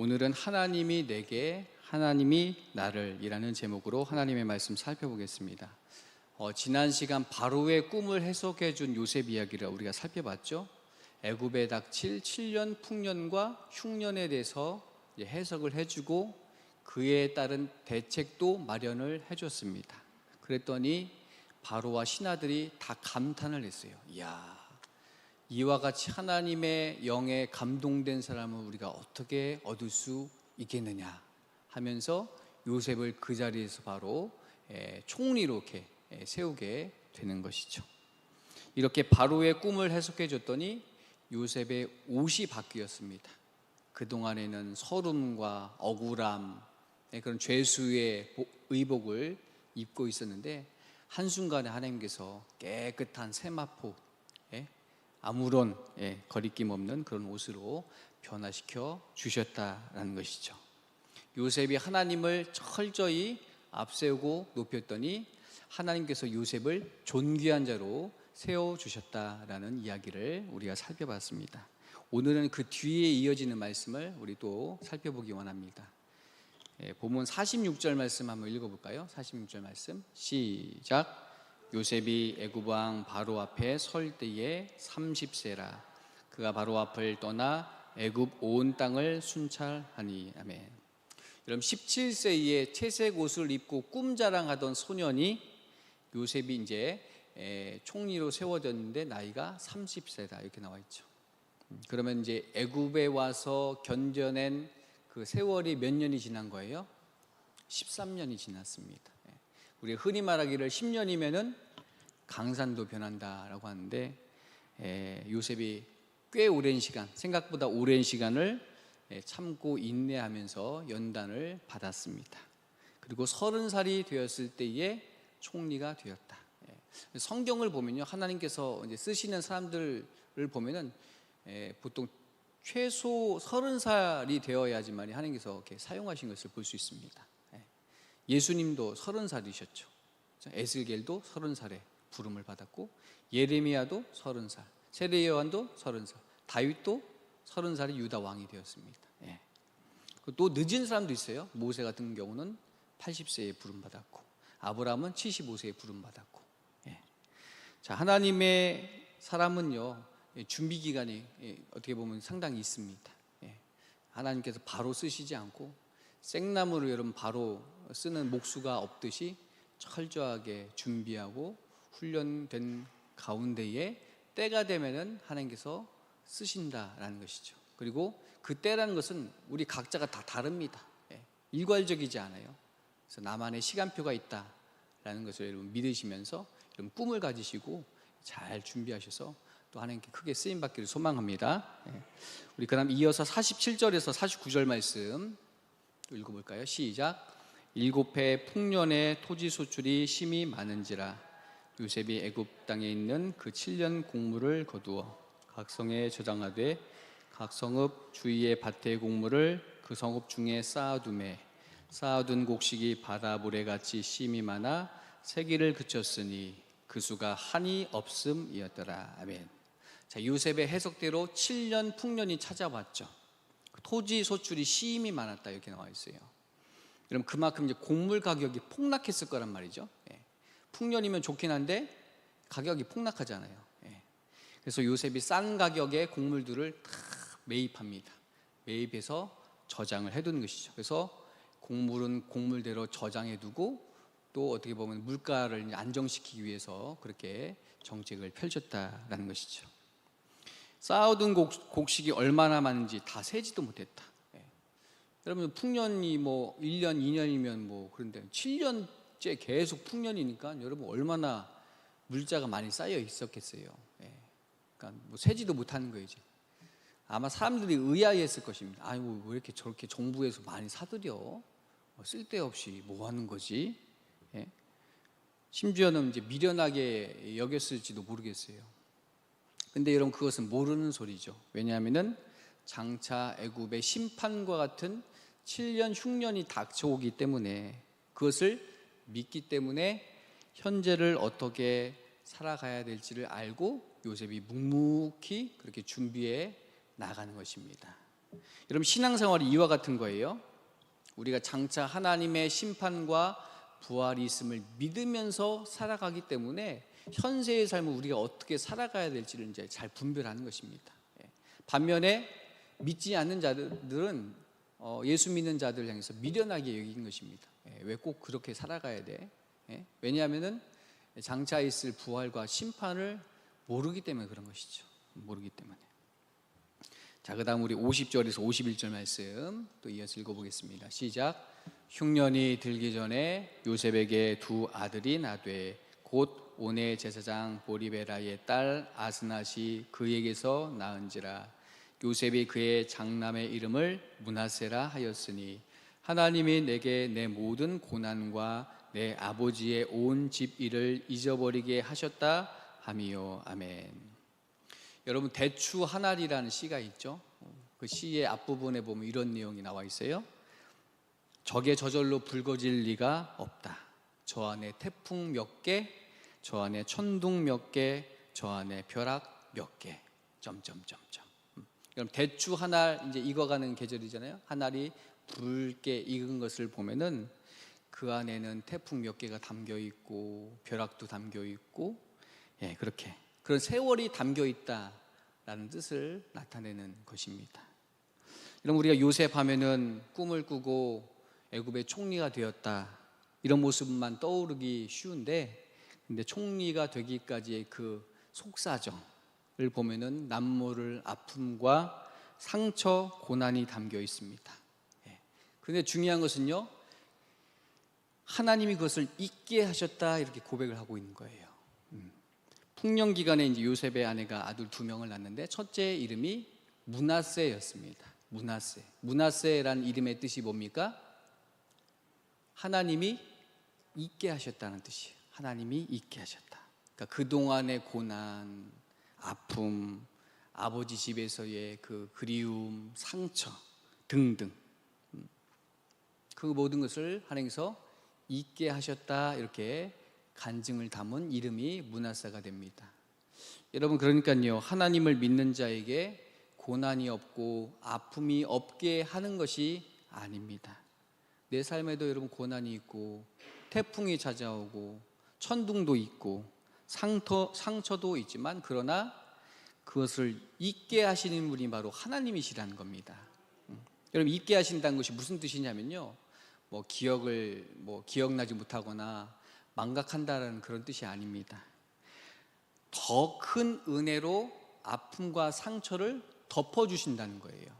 오늘은 하나님이 내게 하나님이 나를 이라는 제목으로 하나님의 말씀 살펴보겠습니다. 어, 지난 시간 바로의 꿈을 해석해 준 요셉 이야기를 우리가 살펴봤죠. 애굽에 닥칠 7년 풍년과 흉년에 대해서 해석을 해주고 그에 따른 대책도 마련을 해줬습니다. 그랬더니 바로와 신하들이 다 감탄을 했어요. 이야, 이와 같이 하나님의 영에 감동된 사람을 우리가 어떻게 얻을 수 있겠느냐 하면서 요셉을 그 자리에서 바로 에, 총리로 이렇게 에, 세우게 되는 것이죠. 이렇게 바로의 꿈을 해석해 줬더니 요셉의 옷이 바뀌었습니다. 그동안에는 서름과 억울함, 예, 그런 죄수의 보- 의복을 입고 있었는데 한순간에 하나님께서 깨끗한 세마포, 예, 아무런 예, 거리낌 없는 그런 옷으로 변화시켜 주셨다라는 것이죠. 요셉이 하나님을 철저히 앞세우고 높였더니 하나님께서 요셉을 존귀한 자로 세워 주셨다라는 이야기를 우리가 살펴봤습니다. 오늘은 그 뒤에 이어지는 말씀을 우리 또 살펴보기 원합니다. 예, 본문 46절 말씀 한번 읽어볼까요? 46절 말씀 시작. 요셉이 애굽 왕 바로 앞에 설 때에 30세라 그가 바로 앞을 떠나 애굽 온 땅을 순찰하니 아멘. 여러분 17세에 채색 옷을 입고 꿈자랑하던 소년이 요셉이 이제 에, 총리로 세워졌는데 나이가 30세다 이렇게 나와 있죠. 음, 그러면 이제 애굽에 와서 견뎌낸 그 세월이 몇 년이 지난 거예요? 13년이 지났습니다. 예. 우리 흔히 말하기를 10년이면은 강산도 변한다라고 하는데 에, 요셉이 꽤 오랜 시간, 생각보다 오랜 시간을 예, 참고 인내하면서 연단을 받았습니다. 그리고 서른 살이 되었을 때에 총리가 되었다. 예. 성경을 보면요, 하나님께서 이제 쓰시는 사람들을 보면은 예, 보통 최소 서른 살이 되어야지만 하나님께서 이렇게 사용하신 것을 볼 수 있습니다. 예. 예수님도 서른 살이셨죠. 에스겔도 서른 살에 부름을 받았고 예레미야도 서른 살, 세례 요한도 서른 살, 다윗도 서른 살에 유다 왕이 되었습니다. 예. 그또 늦은 사람도 있어요. 모세 같은 경우는 80세에 부름 받았고 아브라함은 75세에 부름 받았고. 예. 자 하나님의 사람은요 예, 준비 기간이 예, 어떻게 보면 상당히 있습니다. 예. 하나님께서 바로 쓰시지 않고 생나무를 여러분 바로 쓰는 목수가 없듯이 철저하게 준비하고 훈련된 가운데에 때가 되면은 하나님께서 쓰신다라는 것이죠. 그리고 그 때라는 것은 우리 각자가 다 다릅니다. 예. 일괄적이지 않아요. 그래서 나만의 시간표가 있다라는 것을 여러분 믿으시면서 여러분 꿈을 가지시고 잘 준비하셔서 또 하나님께 크게 쓰임 받기를 소망합니다. 예. 우리 그다음 이어서 47절에서 49절 말씀 또 읽어볼까요? 시작. 일곱 해 풍년의 토지 소출이 심히 많은지라 요셉이 애굽 땅에 있는 그 7년 곡물을 거두어 각 성에 저장하되 각 성읍 주위의 밭의 곡물을 그 성읍 중에 쌓아두매 쌓아둔 곡식이 바다 모래같이 심이 많아 세기를 그쳤으니 그 수가 한이 없음이었더라 아멘. 자 요셉의 해석대로 7년 풍년이 찾아왔죠. 토지 소출이 심이 많았다 이렇게 나와 있어요. 그럼 그만큼 이제 곡물 가격이 폭락했을 거란 말이죠. 예. 풍년이면 좋긴 한데 가격이 폭락하잖아요. 예. 그래서 요셉이 싼 가격의 곡물들을 다 매입합니다. 매입해서 저장을 해두는 것이죠. 그래서 곡물은 곡물대로 저장해 두고 또 어떻게 보면 물가를 안정시키기 위해서 그렇게 정책을 펼쳤다라는 것이죠. 쌓아둔 곡, 곡식이 얼마나 많은지 다 세지도 못했다. 예. 여러분 풍년이 뭐 1년, 2년이면 뭐 그런데 7년째 계속 풍년이니까 여러분 얼마나 물자가 많이 쌓여 있었겠어요. 예. 그러니까 뭐 세지도 못하는 거예요, 이제. 아마 사람들이 의아했을 것입니다. 아이고 왜 이렇게 저렇게 정부에서 많이 사들여? 뭐 쓸데없이 뭐 하는 거지? 예. 심지어는 이제 미련하게 여겼을지도 모르겠어요. 근데 여러분 그것은 모르는 소리죠. 왜냐하면은 장차 애굽의 심판과 같은 7년 흉년이 닥쳐오기 때문에 그것을 믿기 때문에 현재를 어떻게 살아가야 될지를 알고 요셉이 묵묵히 그렇게 준비해 나가는 것입니다. 여러분 신앙생활이 이와 같은 거예요. 우리가 장차 하나님의 심판과 부활이 있음을 믿으면서 살아가기 때문에 현세의 삶을 우리가 어떻게 살아가야 될지를 이제 잘 분별하는 것입니다. 예. 반면에 믿지 않는 자들은 어, 예수 믿는 자들 향해서 미련하게 여긴 것입니다. 예, 왜꼭 그렇게 살아가야 돼? 예? 왜냐하면은 장차 있을 부활과 심판을 모르기 때문에 그런 것이죠. 모르기 때문에. 자, 그다음 우리 50절에서 51절 말씀 또 이어서 읽어보겠습니다. 시작. 흉년이 들기 전에 요셉에게 두 아들이 나되 곧 오네 제사장 보리베라의 딸 아스낫이 그에게서 낳은지라 요셉이 그의 장남의 이름을 문하세라 하였으니 하나님이 내게 내 모든 고난과 내 아버지의 온 집 일을 잊어버리게 하셨다 하미요 아멘. 여러분 대추 하나리라는 시가 있죠. 그 시의 앞부분에 보면 이런 내용이 나와 있어요. 적의 저절로 붉어질 리가 없다. 저 안에 태풍 몇 개, 저 안에 천둥 몇 개, 저 안에 벼락 몇 개. 점점점점. 음. 그럼 대추 하나 이제 익어가는 계절이잖아요. 하나리 붉게 익은 것을 보면은 그 안에는 태풍 몇 개가 담겨 있고 벼락도 담겨 있고 예 그렇게 그런 세월이 담겨 있다라는 뜻을 나타내는 것입니다. 여러분 우리가 요셉 하면은 꿈을 꾸고 애굽의 총리가 되었다 이런 모습만 떠오르기 쉬운데 근데 총리가 되기까지의 그 속사정을 보면은 남모를 아픔과 상처 고난이 담겨 있습니다. 예. 근데 중요한 것은요 하나님이 그것을 잊게 하셨다 이렇게 고백을 하고 있는 거예요. 음. 풍년 기간에 이제 요셉의 아내가 아들 두 명을 낳는데 첫째 이름이 문하세였습니다. 문하세. 문하세라는 이름의 뜻이 뭡니까? 하나님이 잊게 하셨다는 뜻이에요. 하나님이 잊게 하셨다. 그러니까 그 동안의 고난, 아픔, 아버지 집에서의 그 그리움, 상처 등등 음. 그 모든 것을 하나님께서 잊게 하셨다 이렇게 간증을 담은 이름이 문하사가 됩니다. 여러분 그러니까요 하나님을 믿는 자에게 고난이 없고 아픔이 없게 하는 것이 아닙니다. 내 삶에도 여러분 고난이 있고 태풍이 찾아오고 천둥도 있고 상처, 상처도 있지만 그러나 그것을 잊게 하시는 분이 바로 하나님이시라는 겁니다. 음. 여러분 잊게 하신다는 것이 무슨 뜻이냐면요. 뭐 기억을 뭐 기억나지 못하거나 망각한다라는 그런 뜻이 아닙니다. 더 큰 은혜로 아픔과 상처를 덮어 주신다는 거예요.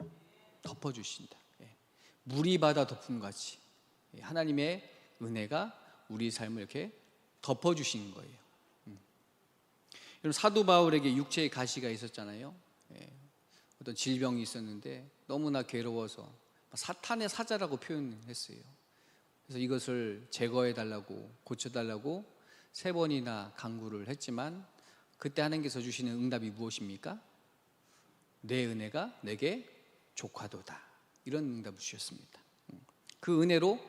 덮어 주신다. 예. 물이 바다 덮음 같이 예, 하나님의 은혜가 우리 삶을 이렇게 덮어 주시는 거예요. 음. 여러분 사도 바울에게 육체의 가시가 있었잖아요. 예. 어떤 질병이 있었는데 너무나 괴로워서 사탄의 사자라고 표현했어요. 그래서 이것을 제거해 달라고 고쳐 달라고 세 번이나 강구를 했지만 그때 하나님께서 주시는 응답이 무엇입니까? 내 은혜가 내게 족하도다. 이런 응답을 주셨습니다. 그 은혜로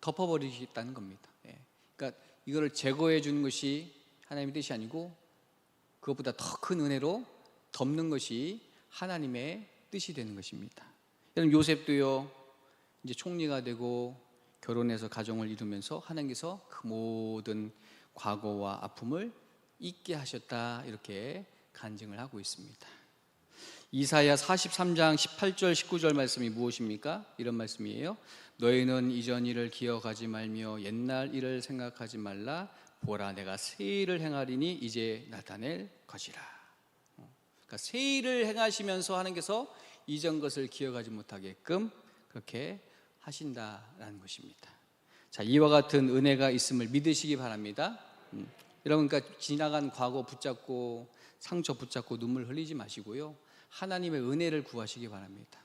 덮어버리겠다는 겁니다. 예. 그러니까 이거를 제거해 주는 것이 하나님의 뜻이 아니고 그것보다 더 큰 은혜로 덮는 것이 하나님의 뜻이 되는 것입니다. 여러분 요셉도요 이제 총리가 되고 결혼해서 가정을 이루면서 하나님께서 그 모든 과거와 아픔을 잊게 하셨다 이렇게 간증을 하고 있습니다. 이사야 43장 18절 19절 말씀이 무엇입니까? 이런 말씀이에요. 너희는 이전 일을 기억하지 말며 옛날 일을 생각하지 말라. 보라 내가 새 일을 행하리니 이제 나타낼 것이라. 그러니까 새 일을 행하시면서 하나님께서 이전 것을 기억하지 못하게끔 그렇게 하신다라는 것입니다. 자, 이와 같은 은혜가 있음을 믿으시기 바랍니다. 음, 여러분, 그러니까 지나간 과거 붙잡고 상처 붙잡고 눈물 흘리지 마시고요. 하나님의 은혜를 구하시기 바랍니다.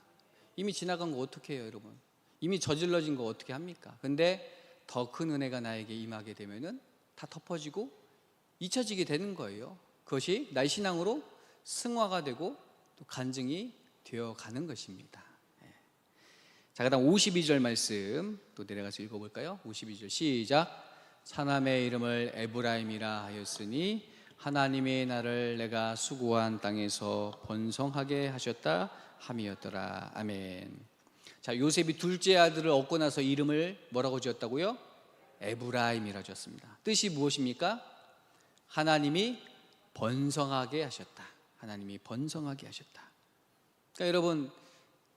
이미 지나간 거 어떻게 해요, 여러분? 이미 저질러진 거 어떻게 합니까? 근데 더 큰 은혜가 나에게 임하게 되면은 다 덮어지고 잊혀지게 되는 거예요. 그것이 나의 신앙으로 승화가 되고 또 간증이 되어 가는 것입니다. 예. 자, 그 다음 52절 말씀 또 내려가서 읽어볼까요? 52절 시작. 사남의 이름을 에브라임이라 하였으니 하나님의 나를 내가 수고한 땅에서 번성하게 하셨다 함이었더라. 아멘. 자, 요셉이 둘째 아들을 얻고 나서 이름을 뭐라고 지었다고요? 에브라임이라 지었습니다. 뜻이 무엇입니까? 하나님이 번성하게 하셨다. 하나님이 번성하게 하셨다. 그러니까 여러분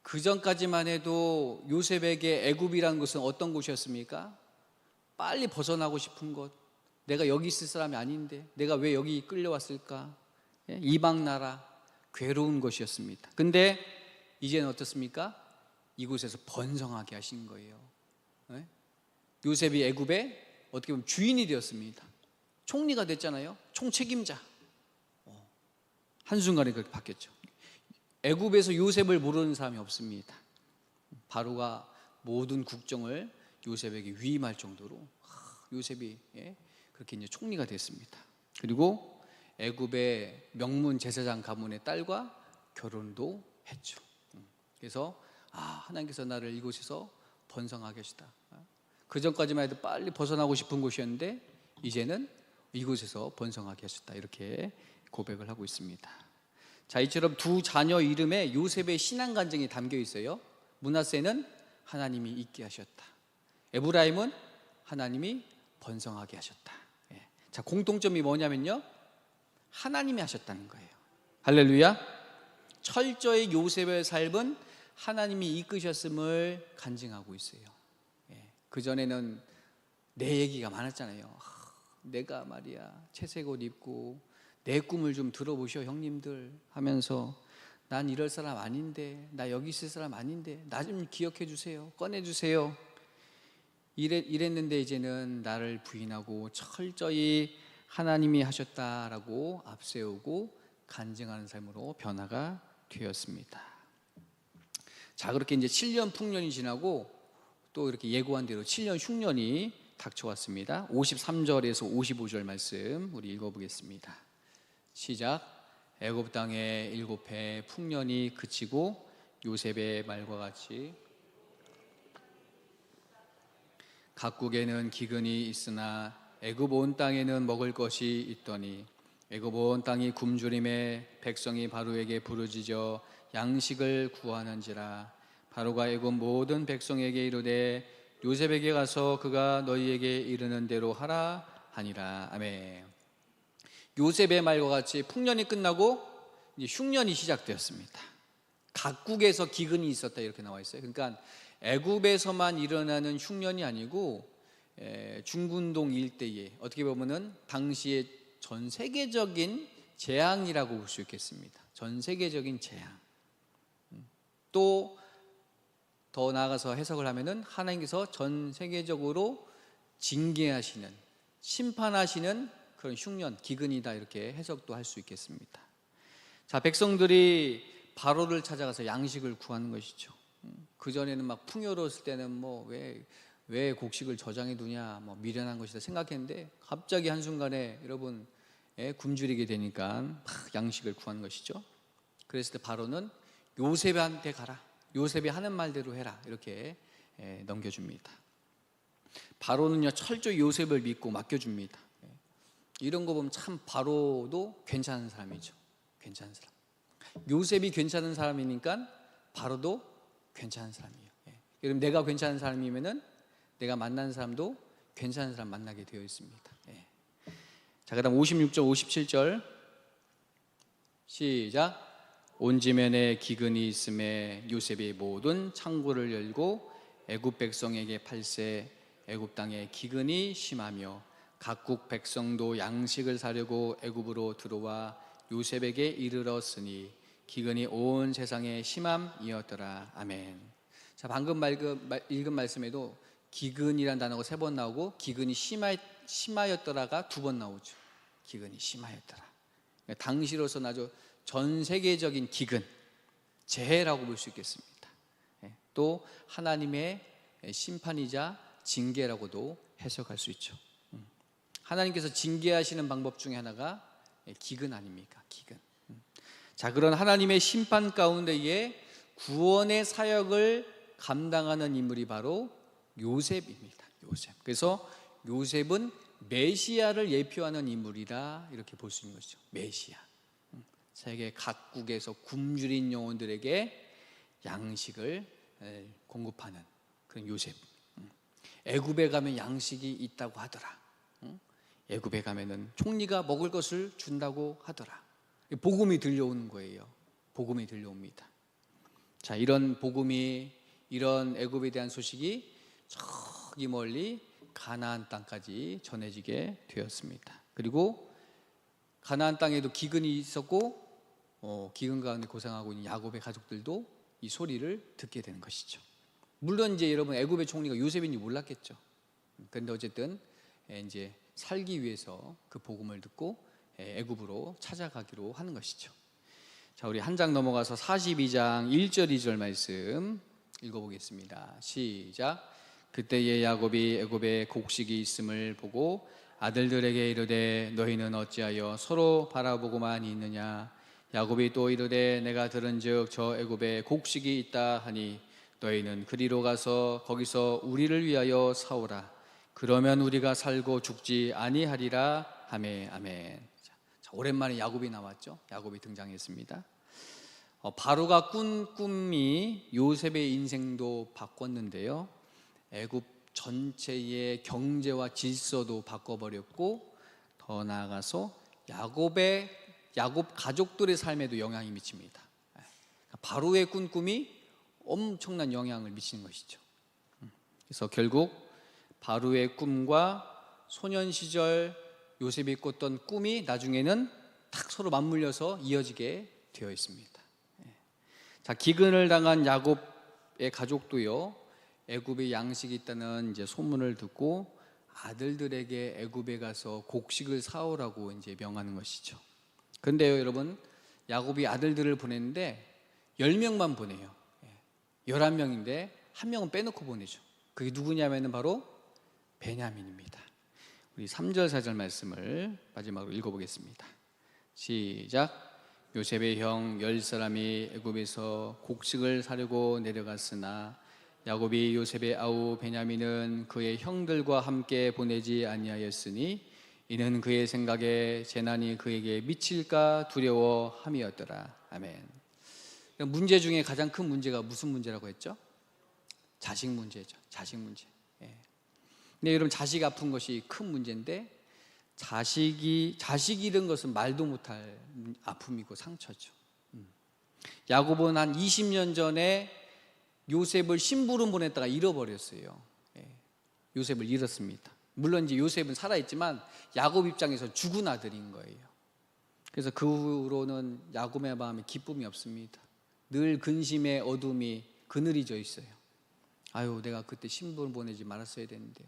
그 전까지만 해도 요셉에게 애굽이라는 것은 어떤 곳이었습니까? 빨리 벗어나고 싶은 곳. 내가 여기 있을 사람이 아닌데 내가 왜 여기 끌려왔을까? 예? 이방 나라 괴로운 곳이었습니다. 근데 이제는 어떻습니까? 이곳에서 번성하게 하신 거예요. 예? 요셉이 애굽에 어떻게 보면 주인이 되었습니다. 총리가 됐잖아요. 총책임자. 어, 한순간에 그렇게 바뀌었죠. 애굽에서 요셉을 모르는 사람이 없습니다. 바로가 모든 국정을 요셉에게 위임할 정도로 요셉이 예, 그렇게 이제 총리가 됐습니다. 그리고 애굽의 명문 제사장 가문의 딸과 결혼도 했죠. 음, 그래서 아 하나님께서 나를 이곳에서 번성하게 하시다. 그 전까지만 해도 빨리 벗어나고 싶은 곳이었는데 이제는 이곳에서 번성하게 하셨다. 이렇게 고백을 하고 있습니다. 자, 이처럼 두 자녀 이름에 요셉의 신앙 간증이 담겨 있어요. 문하세는 하나님이 있게 하셨다. 에브라임은 하나님이 번성하게 하셨다. 예. 자, 공통점이 뭐냐면요. 하나님이 하셨다는 거예요. 할렐루야. 철저히 요셉의 삶은 하나님이 이끄셨음을 간증하고 있어요. 예. 그 전에는 내 얘기가 많았잖아요. 아, 내가 말이야 채색 옷 입고 내 꿈을 좀 들어보셔 형님들 하면서 난 이럴 사람 아닌데 나 여기 있을 사람 아닌데 나 좀 기억해 주세요 꺼내 주세요 이랬, 이랬는데 이제는 나를 부인하고 철저히 하나님이 하셨다라고 앞세우고 간증하는 삶으로 변화가 되었습니다. 자 그렇게 이제 7년 풍년이 지나고 또 이렇게 예고한 대로 7년 흉년이 닥쳐왔습니다. 53절에서 55절 말씀 우리 읽어보겠습니다. 시작. 애굽 땅에 일곱 해 풍년이 그치고 요셉의 말과 같이 각국에는 기근이 있으나 애굽 온 땅에는 먹을 것이 있더니 애굽 온 땅이 굶주림에 백성이 바로에게 부르짖어 양식을 구하는지라 바로가 애굽 모든 백성에게 이르되 요셉에게 가서 그가 너희에게 이르는 대로 하라 하니라 아멘. 요셉의 말과 같이 풍년이 끝나고 흉년이 시작되었습니다. 각국에서 기근이 있었다 이렇게 나와 있어요. 그러니까 애굽에서만 일어나는 흉년이 아니고 에, 중군동 일대에 어떻게 보면은 당시에 전 세계적인 재앙이라고 볼 수 있겠습니다. 전 세계적인 재앙. 음. 또더 나아가서 해석을 하면은 하나님께서 전 세계적으로 징계하시는 심판하시는 그런 흉년, 기근이다 이렇게 해석도 할 수 있겠습니다. 자, 백성들이 바로를 찾아가서 양식을 구하는 것이죠. 음, 그 전에는 막 풍요로웠을 때는 뭐왜왜 곡식을 저장해 두냐, 뭐 미련한 것이다 생각했는데 갑자기 한 순간에 여러분 예, 굶주리게 되니까 막 양식을 구하는 것이죠. 그랬을 때 바로는 요셉한테 가라. 요셉이 하는 말대로 해라. 이렇게 예, 넘겨줍니다. 바로는요 철저히 요셉을 믿고 맡겨줍니다. 예. 이런 거 보면 참 바로도 괜찮은 사람이죠. 괜찮은 사람. 요셉이 괜찮은 사람이니까 바로도 괜찮은 사람이에요. 예. 여러분 내가 괜찮은 사람이면은 내가 만난 사람도 괜찮은 사람 만나게 되어 있습니다. 예. 자, 그다음 56절, 57절 시작. 온 지면에 기근이 있음에 요셉이 모든 창고를 열고 애굽 백성에게 팔세 애굽 땅에 기근이 심하며 각국 백성도 양식을 사려고 애굽으로 들어와 요셉에게 이르렀으니 기근이 온 세상에 심함이었더라. 아멘. 자, 방금 읽은 말씀에도 기근이란 단어가 세 번 나오고 기근이 심하, 심하였더라가 두 번 나오죠. 기근이 심하였더라. 그러니까 당시로서는 아주 전 세계적인 기근, 재해라고 볼 수 있겠습니다. 예, 또 하나님의 심판이자 징계라고도 해석할 수 있죠. 음. 하나님께서 징계하시는 방법 중에 하나가 기근 아닙니까? 기근. 음. 자, 그런 하나님의 심판 가운데에 구원의 사역을 감당하는 인물이 바로 요셉입니다. 요셉. 그래서 요셉은 메시아를 예표하는 인물이다 이렇게 볼 수 있는 것이죠. 메시아. 음, 세계 각국에서 굶주린 영혼들에게 양식을 에, 공급하는 그런 요셉. 음, 애굽에 가면 양식이 있다고 하더라. 음, 애굽에 가면은 총리가 먹을 것을 준다고 하더라. 복음이 들려오는 거예요. 복음이 들려옵니다. 자, 이런 복음이 이런 애굽에 대한 소식이 저기 멀리 가나안 땅까지 전해지게 되었습니다. 그리고 가나안 땅에도 기근이 있었고 어, 기근 가운데 고생하고 있는 야곱의 가족들도 이 소리를 듣게 되는 것이죠. 물론 이제 여러분 애굽의 총리가 요셉인지 몰랐겠죠. 그런데 어쨌든 예, 이제 살기 위해서 그 복음을 듣고 예, 애굽으로 찾아가기로 하는 것이죠. 자, 우리 한 장 넘어가서 42장 1절 2절 말씀 읽어보겠습니다. 시작. 그때에 야곱이 애굽에 곡식이 있음을 보고 아들들에게 이르되 너희는 어찌하여 서로 바라보고만 있느냐 야곱이 또 이르되 내가 들은즉 저 애굽에 곡식이 있다 하니 너희는 그리로 가서 거기서 우리를 위하여 사오라 그러면 우리가 살고 죽지 아니하리라 아멘 아멘 자, 오랜만에 야곱이 나왔죠 야곱이 등장했습니다 어, 바로가 꾼 꿈이 요셉의 인생도 바꿨는데요 애굽 전체의 경제와 질서도 바꿔버렸고 더 나아가서 야곱의 야곱 가족들의 삶에도 영향이 미칩니다. 그러니까 바로의 꾼 꿈이 엄청난 영향을 미치는 것이죠. 음. 그래서 결국 바로의 꿈과 소년 시절 요셉이 꿨던 꿈이 나중에는 탁 서로 맞물려서 이어지게 되어 있습니다. 예. 자 기근을 당한 야곱의 가족도요 애굽에 양식이 있다는 이제 소문을 듣고 아들들에게 애굽에 가서 곡식을 사오라고 이제 명하는 것이죠. 그런데요, 여러분, 야곱이 아들들을 보냈는데 10명만 보내요. 11명인데 한 명은 빼놓고 보내죠. 그게 누구냐면은 바로 베냐민입니다. 우리 3절 4절 말씀을 마지막으로 읽어 보겠습니다. 시작. 요셉의 형 열 사람이 애굽에서 곡식을 사려고 내려갔으나 야곱이 요셉의 아우 베냐민은 그의 형들과 함께 보내지 아니하였으니 이는 그의 생각에 재난이 그에게 미칠까 두려워함이었더라. 아멘. 문제 중에 가장 큰 문제가 무슨 문제라고 했죠? 자식 문제죠. 자식 문제. 예. 근데 여러분 자식 아픈 것이 큰 문제인데 자식이 자식 잃은 것은 말도 못할 아픔이고 상처죠. 음. 야곱은 한 20년 전에 요셉을 심부름 보냈다가 잃어버렸어요. 예. 요셉을 잃었습니다. 물론 이제 요셉은 살아있지만 야곱 입장에서 죽은 아들인 거예요. 그래서 그 후로는 야곱의 마음에 기쁨이 없습니다. 늘 근심의 어둠이 그늘이 져 있어요. 아유, 내가 그때 심부름 보내지 말았어야 되는데.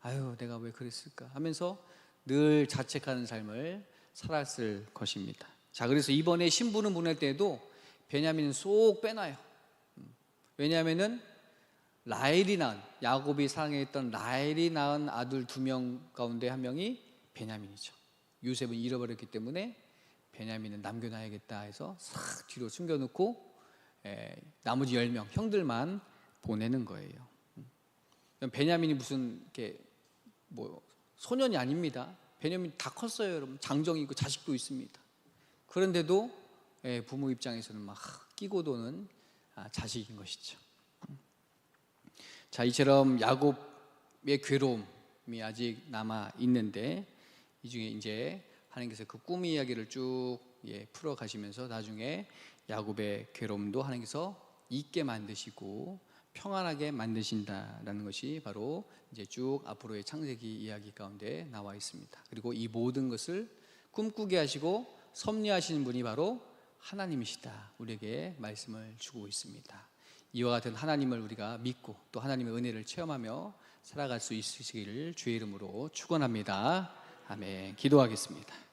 아유, 내가 왜 그랬을까 하면서 늘 자책하는 삶을 살았을 것입니다. 자, 그래서 이번에 심부름 보낼 때도 베냐민은 쏙 빼놔요. 왜냐하면은 라헬이 낳은 야곱이 사랑했던 라헬이 낳은 아들 두 명 가운데 한 명이 베냐민이죠. 요셉은 잃어버렸기 때문에 베냐민은 남겨놔야겠다 해서 싹 뒤로 숨겨놓고 에, 나머지 열 명 형들만 보내는 거예요. 음. 베냐민이 무슨 이렇게 뭐 소년이 아닙니다. 베냐민 다 컸어요, 여러분. 장정이 있고 자식도 있습니다. 그런데도 에, 부모 입장에서는 막 끼고 도는 아, 자식인 것이죠. 자, 이처럼 야곱의 괴로움이 아직 남아 있는데 이 중에 이제 하나님께서 그 꿈 이야기를 쭉 예, 풀어 가시면서 나중에 야곱의 괴로움도 하나님께서 잊게 만드시고 평안하게 만드신다라는 것이 바로 이제 쭉 앞으로의 창세기 이야기 가운데 나와 있습니다. 그리고 이 모든 것을 꿈꾸게 하시고 섭리하시는 분이 바로 하나님이시다. 우리에게 말씀을 주고 있습니다. 이와 같은 하나님을 우리가 믿고 또 하나님의 은혜를 체험하며 살아갈 수 있으시기를 주의 이름으로 축원합니다. 아멘. 기도하겠습니다.